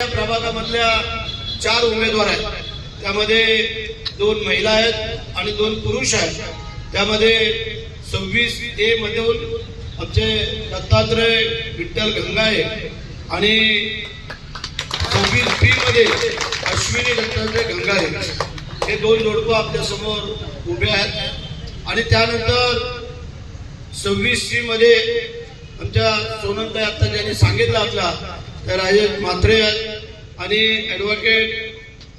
या प्रभागामधल्या चार उमेदवार आहेत. त्यामध्ये दोन महिला आहेत आणि दोन पुरुष आहेत. त्यामध्ये सव्वीस ए मधून आमचे दत्तात्रय विठ्ठल गंगाळे आणि सव्वीस बी मध्ये अश्विनी दत्तात्रय गंगाळे हे दोन जोडपं आपल्यासमोर उभे आहेत. आणि त्यानंतर सव्वीस सी मध्ये आमच्या सोनंताई आता ज्यांनी सांगितलं आपला राजेश म्हात्रे आहेत आणि ॲडव्होकेट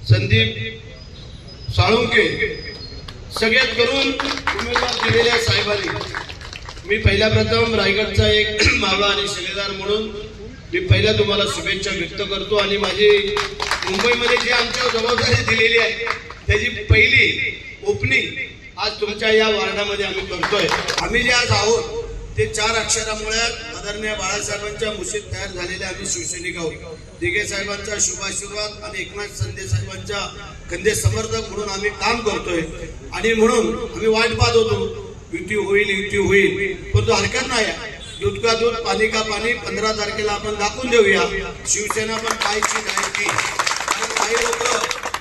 संदीप साळुंके सगळ्यात करून उमेदवार दिलेल्या साहेबांनी. मी पहिल्या प्रथम रायगडचा एक मावळा आणि शिलेदार म्हणून मी पहिल्या तुम्हाला शुभेच्छा व्यक्त करतो आणि माझी मुंबईमध्ये जी आमच्या जबाबदारी दिलेली आहे त्याची पहिली ओपनिंग आज तुमच्या या वार्डामध्ये आम्ही करतोय. आम्ही जे आज आहोत ते चार अक्षरामुळे आदरणीय बाळासाहेबांच्या मुशीत तयार झालेले आम्ही शिवसैनिक आहोत. दिघे साहेबांचा शुभाशीर्वाद आणि एकनाथ संदे साहेबांच्या खंदे समर्थक म्हणून आम्ही काम करतोय. आणि म्हणून आम्ही वाट पाहत होतो. युती होईल युती होईल. परंतु हरकत नाही आहे. दूध का दूध पाणी का पाणी पंधरा तारखेला आपण दाखवून देऊया. शिवसेना पण कायची आहे आणि काही लोक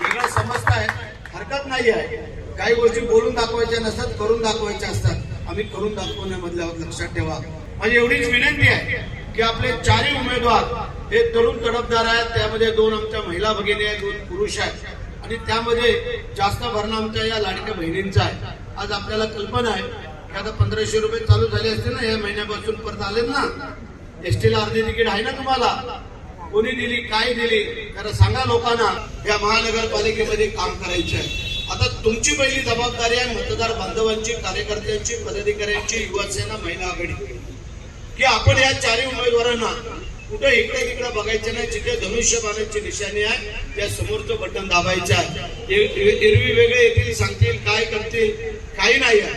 वेगळं समजतायत हरकत नाही आहे. काही गोष्टी बोलून दाखवायच्या नसतात करून दाखवायच्या असतात. आम्ही करून दाखवण्यामधल्या लक्षात ठेवा. माझी एवढीच विनंती आहे की आपले चारही उमेदवार हे तरुण तडफदार आहेत. त्यामध्ये दोन आमच्या महिला भगिनी आहेत दोन पुरुष आहेत. आणि त्यामध्ये जास्त भरणं आमच्या या लाडक्या बहिणींचा आहे. आज आपल्याला कल्पना आहे की आता पंधराशे रुपये चालू झाले असते ना या महिन्यापासून परत आले ना? एस टीला अर्धी तिकीट आहे ना तुम्हाला? कोणी दिली काय दिली? कारण सांगा लोकांना या महानगरपालिकेमध्ये काम करायचे आहे आता तुमची पहिली जबाबदारी आहे मतदार बांधवांची कार्यकर्त्यांची पदाधिकाऱ्यांची युवासेना महिला आघाडी. की आपण या चारही उमेदवारांना कुठं इकडे तिकडे बघायचं नाही जिथे धनुष्यबाणाची निशाणी आहे त्या समोरचं बटन दाबायचं आहे. एरवी वेगळे येतील सांगतील काय करतील काही नाही आहे.